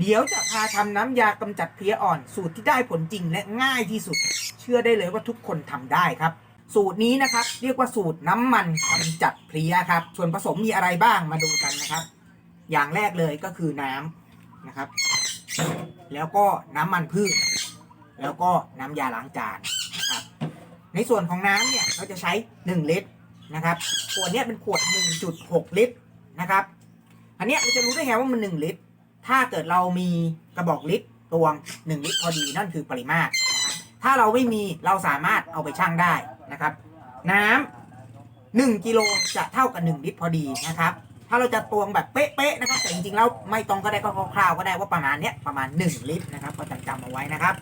เดี๋ยวจะพาทำน้ำยากำจัดเพลี้ยอ่อน สูตรที่ได้ผลจริงและง่ายที่สุด เชื่อได้เลยว่าทุกคนทำได้ครับ สูตรนี้นะครับ เรียกว่าสูตรน้ำมันกำจัดเพลี้ยครับ ส่วนผสมมีอะไรบ้างมาดูกันนะครับ อย่างแรกเลยก็คือน้ำนะครับ แล้วก็น้ำมันพืช แล้วก็น้ำยาล้างจานนะครับในส่วนของน้ำเนี่ยเราจะใช้ 1 ลิตรนะครับขวดนี้เป็นขวด 1.6 ลิตรนะครับ อันนี้เราจะรู้ได้ไงว่ามัน 1 ลิตร ถ้าเกิดเรามีกระบอกลิตรตวง 1 ลิตรพอดีนั่นคือปริมาตรนะครับถ้าเราไม่มีเราสามารถเอาไปชั่งได้นะครับ น้ำ1กิโลจะเท่ากับ 1 ลิตรพอดีนะครับ ถ้าเราจะตวงแบบเป๊ะๆนะครับแต่จริงๆแล้วไม่ตรงก็ได้ก็คร่าวๆก็ได้ว่าประมาณเนี้ยประมาณ 1 ลิตรนะครับก็จำจำเอาไว้นะครับ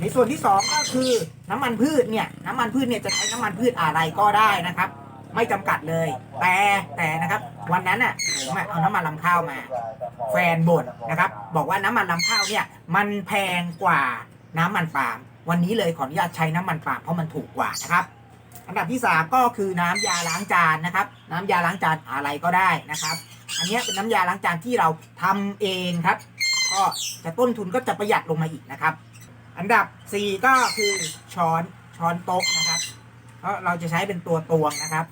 ในส่วนที่ 2 ก็คือน้ำมันพืชเนี่ยน้ำมันพืชเนี่ยจะใช้น้ำมันพืชอะไรก็ได้นะครับ ไม่จำกัดเลย แต่แต่นะครับ วันนั้นอะผมเอาน้ำมันลำข้าวมา แฟนบ่นนะครับ บอกว่าน้ำมันลำข้าวเนี่ย มันแพงกว่าน้ำมันปาล์มวันนี้เลยขออนุญาตใช้น้ำมันปาล์มเพราะมันถูกกว่านะครับอันดับที่ 3 ก็คือน้ำยาล้างจานนะครับ น้ำยาล้างจานอะไรก็ได้นะครับ อันนี้เป็นน้ำยาล้างจานที่เราทำเองครับ ก็จะต้นทุนก็จะประหยัดลงมาอีกนะครับ อันดับ 4 ก็คือช้อนช้อนโต๊ะนะครับเพราะเราจะใช้เป็นตัวตวงนะครับ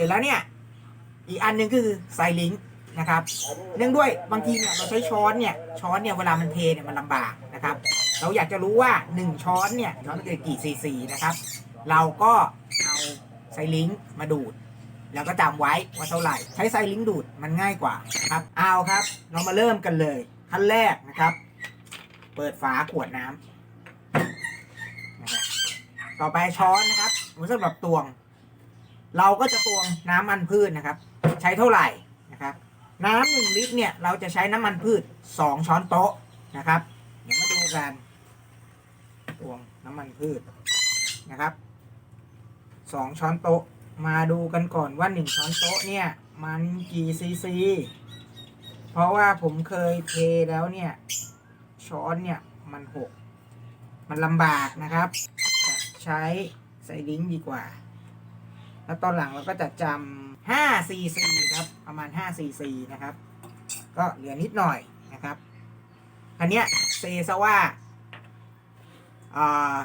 ร็จแล้วเนี่ย อีกอันหนึ่งคือไซลิงค์นะครับ เนื่องด้วยบางทีเนี่ยเราใช้ช้อนเนี่ยช้อนเนี่ยเวลามันเทเนี่ยมันลำบากนะครับ เราอยากจะรู้ว่า 1 ช้อนเนี่ยช้อนมันคือกี่ซีซีนะครับ เราก็เอาไซลิงค์มาดูด แล้วก็จำไว้ว่าเท่าไหร่ ใช้ไซลิงค์ดูดมันง่ายกว่าครับเอาครับ เรามาเริ่มกันเลยขั้นแรกนะครับ เปิดฝาขวดน้ำนะครับต่อไปช้อนนะครับสำหรับตวง เราก็จะตวงน้ำมันพืชนะครับ ใช้เท่าไหร่นะครับ น้ำหนึ่งลิตรเนี่ยเราจะใช้น้ำมันพืชสองช้อนโต๊ะนะครับ เดี๋ยวมาดูกันตวงน้ำมันพืชนะครับสองช้อนโต๊ะมาดูกันก่อนว่าหนึ่งช้อนโต๊ะเนี่ยมันกี่ซีซีเพราะว่าผมเคยเทแล้วเนี่ยช้อนเนี่ยมันหกมันลำบากนะครับ ใช้ใส่ลิงดีกว่า แล้วตอนหลังเราก็จะจำ5ซีซีครับ ประมาณ5ซีซีนะครับ ก็เหลือนิดหน่อยนะครับอันเนี้ยเซซะว่าอ่า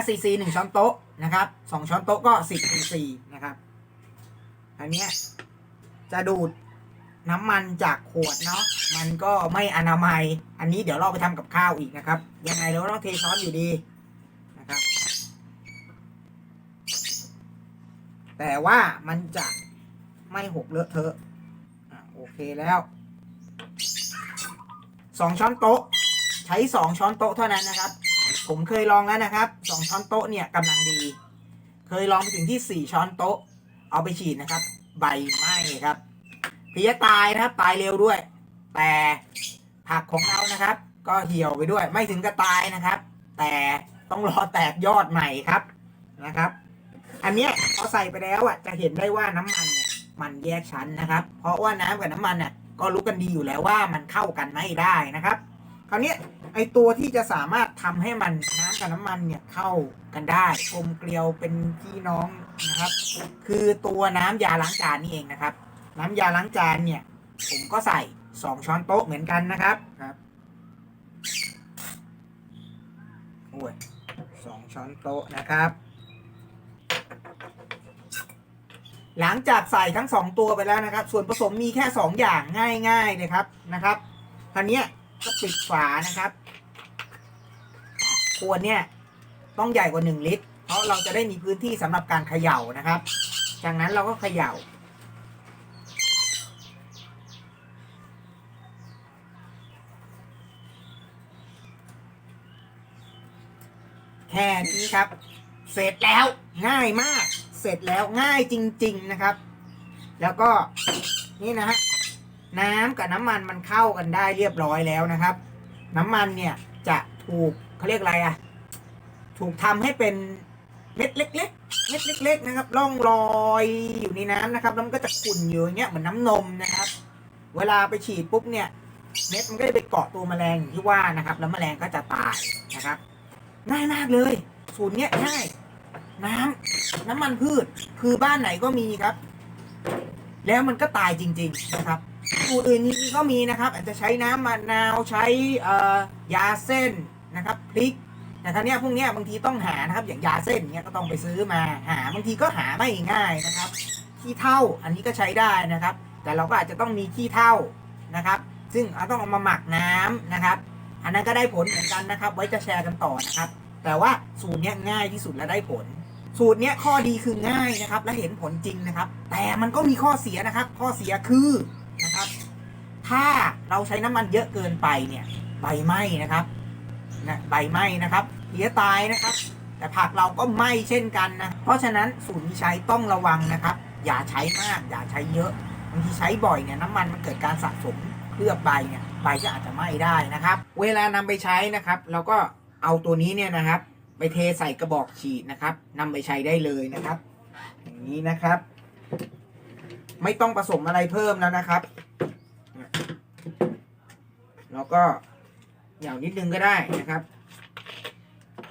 5ซีซีหนึ่งช้อนโต๊ะนะครับสองช้อนโต๊ะก็10ซีซีนะครับ อันเนี้ยจะดูดน้ำมันจากขวดเนาะ มันก็ไม่อนามัย อันนี้เดี๋ยวเราไปทำกับข้าวอีกนะครับ ยังไงเราต้องเทช้อนอยู่ดีนะครับ แต่ว่ามันจะไม่หกเลอะเทอะอะโอเคแล้วสองช้อนโต๊ะ ใช้สองช้อนโต๊ะเท่านั้นนะครับ ผมเคยลองแล้วนะครับสองช้อนโต๊ะเนี่ยกำลังดี เคยลองไปถึงที่สี่ช้อนโต๊ะ เอาไปฉีดนะครับ ใบไหม้ครับเพี้ยตายนะครับตายเร็วด้วย แต่ผักของเรานะครับ ก็เหี่ยวไปด้วยไม่ถึงกับตายนะครับ แต่ต้องรอแตกยอดใหม่ครับนะครับ อันเนี้ยพอใส่ไปแล้วอะจะเห็นได้ว่าน้ำมันเนี่ยมันแยกชั้นนะครับ เพราะว่าน้ำกับน้ำมันเนี่ยก็รู้กันดีอยู่แล้วว่ามันเข้ากันไม่ได้นะครับ คราวเนี้ยไอตัวที่จะสามารถทำให้มันน้ำกับน้ำมันเนี่ยเข้ากันได้กลมเกลียวเป็นพี่น้องนะครับ คือตัวน้ำยาล้างจานนี่เองนะครับ น้ำยาล้างจานเนี่ยผมก็ใส่สองช้อนโต๊ะเหมือนกันนะครับครับโอ้ยสองช้อนโต๊ะนะครับ หลังจากใส่ทั้งสองตัวไปแล้วนะครับ ส่วนผสมมีแค่สองอย่างง่ายๆเลยครับนะครับคราวเนี้ก็ปิดฝานะครับขวดเนี่ยต้องใหญ่กว่า 1 ลิตร เพราะเราจะได้มีพื้นที่สำหรับการเขย่านะครับ จากนั้นเราก็เขย่า แค่นี้ครับ เสร็จแล้วง่ายมาก เสร็จแล้วง่ายจริง ๆนะครับ แล้วก็นี่นะฮะน้ำกับน้ำมันมันเข้ากันได้เรียบร้อยแล้วนะครับ น้ำมันเนี่ยจะถูกเขาเรียกอะไรอะถูกทำให้เป็นเม็ดเล็กๆเม็ดเล็ก ๆ นะครับล่องลอยอยู่ในน้ำนะครับแล้วมันก็จะขุ่นอยู่อย่างเงี้ยเหมือนน้ำนมนะครับ เวลาไปฉีดปุ๊บเนี่ยเม็ดมันก็จะไปเกาะตัวแมลงอย่างที่ว่านะครับ แล้วแมลงก็จะตายนะครับ ง่ายมากเลย สูตรเนี้ยง่าย น้ำ น้ำมันพืชคือบ้านไหนก็มีครับ แล้วมันก็ตายจริง ๆ นะครับสูตรอื่นจริงๆก็มีนะครับ อาจจะใช้น้ำมะนาวใช้ยาเส้นนะครับพริกแต่ครั้งนี้ยพวกนี้บางทีต้องหานะครับ อย่างยาเส้นเนี้ยก็ต้องไปซื้อมาหาบางทีก็หาไม่ง่ายนะครับขี้เถ้าอันนี้ก็ใช้ได้นะครับ แต่เราก็อาจจะต้องมีขี้เถ้านะครับ ซึ่งเราต้องเอามาหมักน้ำนะครับ อันนั้นก็ได้ผลเหมือนกันนะครับ ไว้จะแชร์กันต่อนะครับ แต่ว่าสูตรเนี้ยง่ายที่สุดและได้ผล สูตรเนี้ยข้อดีคือง่ายนะครับ และเห็นผลจริงนะครับ แต่มันก็มีข้อเสียนะครับ ข้อเสียคือนะครับ ถ้าเราใช้น้ำมันเยอะเกินไปเนี่ยใบไหม้นะครับนะใบไหม้นะครับเพี้ยตายนะครับ แต่ผักเราก็ไหม้เช่นกันนะเพราะฉะนั้นสูตรนี้ใช้ต้องระวังนะครับ อย่าใช้มาก อย่าใช้เยอะบางทีใช้บ่อยเนี่ยน้ำมันมันเกิดการสะสมเคลือบใบเนี่ยใบก็อาจจะไหม้ได้นะครับ เวลานำไปใช้นะครับ เราก็เอาตัวนี้เนี่ยนะครับ ไปเทใส่กระบอกฉีดนะครับนำไปใช้ได้เลยนะครับ อย่างนี้นะครับ ไม่ต้องผสมอะไรเพิ่มแล้วนะครับ แล้วก็เหยานิดนึงก็ได้นะครับ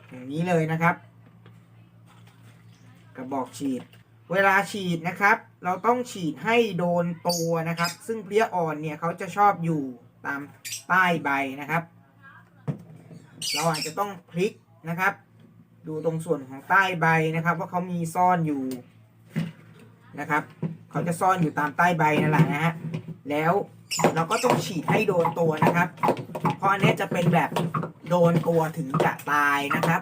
อย่างนี้เลยนะครับ กระบอกฉีด เวลาฉีดนะครับ เราต้องฉีดให้โดนตัวนะครับ ซึ่งเพลี้ยอ่อนเนี่ยเขาจะชอบอยู่ตามใต้ใบนะครับ เราอาจจะต้องพลิกนะครับ ดูตรงส่วนของใต้ใบนะครับ ว่าเขามีซ่อนอยู่นะครับเขาจะซ่อนอยู่ตามใต้ใบนั่นแหละนะฮะแล้วเราก็ต้องฉีดให้โดนตัวนะครับ เพราะอันนี้จะเป็นแบบโดนตัวถึงจะตายนะครับ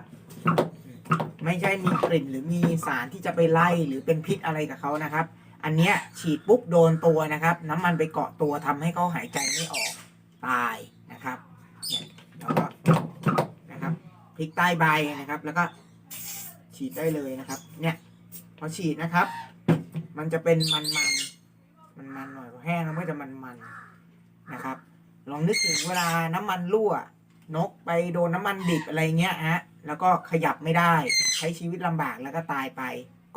ไม่ใช่มีกลิ่นหรือมีสารที่จะไปไล่หรือเป็นพิษอะไรกับเขานะครับ อันเนี้ยฉีดปุ๊บโดนตัวนะครับ น้ำมันไปเกาะตัวทำให้เขาหายใจไม่ออกตายนะครับเนี่ยแล้วก็นะครับ พลิกใต้ใบนะครับ แล้วก็ฉีดได้เลยนะครับ เนี่ยพอฉีดนะครับ มันจะเป็นมันมันมันมันหน่อยพอแห้งแล้วมันจะมันมันนะครับ ลองนึกถึงเวลาน้ำมันรั่วนกไปโดนน้ำมันดิบอะไรเงี้ยฮะแล้วก็ขยับไม่ได้ใช้ชีวิตลำบากแล้วก็ตายไป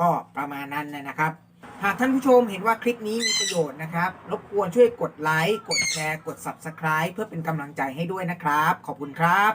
ก็ประมาณนั้นนะครับ หากท่านผู้ชมเห็นว่าคลิปนี้มีประโยชน์นะครับ รบกวนช่วยกดไลค์กดแชร์กด Subscribe เพื่อเป็นกำลังใจให้ด้วยนะครับ ขอบคุณครับ